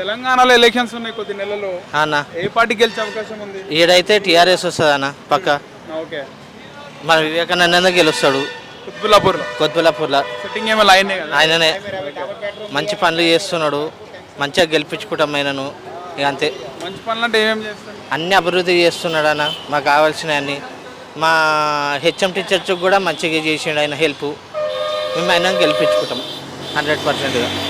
తెలంగాణలో ఎలక్షన్స్ ఉన్నాయి కొద్ది నెలలో. అన్న. ఏ పార్టీ గెలిచే అవకాశం ఉంది? ఈడైతే టీఆర్ఎస్ వస్తుంది అన్న పక్క. ఓకే. మన వివేకానంద గెలుస్తాడు. కుత్బుల్లాపూర్లో కొత్తులాపూర్లో సిట్టింగ్ ఏమో లైన్ కదా? ఆయననే. మంచి పనులు చేస్తున్నాడు. మంచిగా గెలిపించుకుంటాం ఆయనను. ఇక అంతే. మంచి పనులు అంటే ఏమేమి చేస్తాడు? అన్ని అభివృద్ధి చేస్తున్నాడు అన్న. మాకు కావాల్సిన అన్ని మా హెచ్ఎం టీచర్స్కి కూడా మంచిగా చేసిండు ఆయన హెల్ప్. మేము ఆయన గెలిపించుకుంటాం. హండ్రెడ్ పర్సెంట్గా.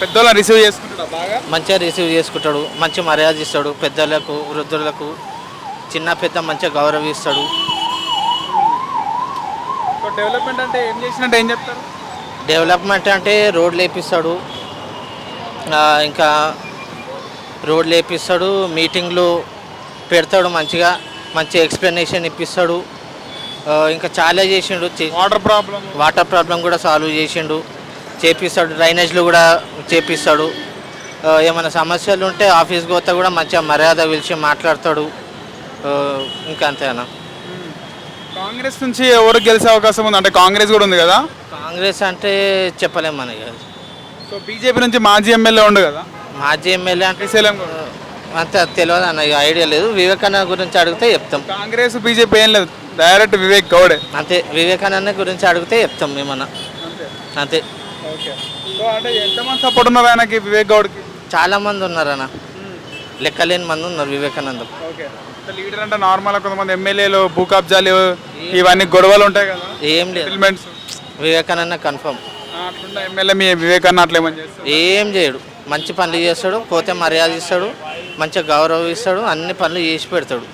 పెద్దోళ్ళని రిసీవ్ చేసుకుంటాడా బాగా? మంచిగా రిసీవ్ చేసుకుంటాడు మంచి మర్యాద ఇస్తాడు పెద్దలకు వృద్ధులకు చిన్న పెద్ద మంచిగా గౌరవిస్తాడు. డెవలప్మెంట్ అంటే ఏం చేసినట్టు ఏం చెప్తారు? డెవలప్మెంట్ అంటే రోడ్లు వేపిస్తాడు ఇంకా రోడ్లు వేపిస్తాడు మీటింగ్లు పెడతాడు మంచిగా మంచి ఎక్స్ప్లెనేషన్ ఇప్పిస్తాడు. ఇంకా చాలా చేసిండు వాటర్ ప్రాబ్లం వాటర్ ప్రాబ్లం కూడా సాల్వ్ చేసిండు. చేపిస్తాడు డ్రైనేజ్లు కూడా చేపిస్తాడు. ఏమైనా సమస్యలు ఉంటే ఆఫీస్కి పోతే కూడా మంచిగా మర్యాద పిలిచి మాట్లాడతాడు. ఇంకా అంతే అన్న. కాంగ్రెస్ నుంచి ఎవరు గెలిచే అవకాశం ఉంది? అంటే కాంగ్రెస్ కూడా ఉంది కదా? కాంగ్రెస్ అంటే చెప్పలేం మనకి సో బీజేపీ నుంచి మాజీ ఎమ్మెల్యే ఉండు కదా? మాజీ ఎమ్మెల్యే అంటే అంత తెలియదు అన్న ఐడియా లేదు. వివేకానంద గురించి అడిగితే చెప్తాం. కాంగ్రెస్ బీజేపీ ఏం లేదు. డైరెక్ట్ వివేక్ గౌడే. అంతే వివేకానంద గురించి అడిగితే చెప్తాం ఏమన్నా అంతే. అంతే. ఓకే. సో అంటే ఎంతమంది సపోర్ట్ ఉన్నారు ఆయనకి వివేక్ గౌడ్కి? చాలా మంది ఉన్నారన్న లెక్కలేని మంది ఉన్నారు వివేకానందం. ఓకే. లీడర్ అంటే నార్మల్ కొంతమంది ఎమ్మెల్యేలు భూ కబ్జాలు ఇవన్నీ గొడవలు ఉంటాయి కదా? ఏం లేదు. సెటిల్మెంట్స్ వివేకానంద కన్ఫర్మ్ అట్లుండే ఎమ్మెల్యే మీ వివేకాన్న అట్లా ఏమని చేస్తారు ఏం చేయడు. మంచి పనులు చేస్తాడు పోతే మర్యాద ఇస్తాడు మంచిగా గౌరవిస్తాడు అన్ని పనులు చేసి పెడతాడు.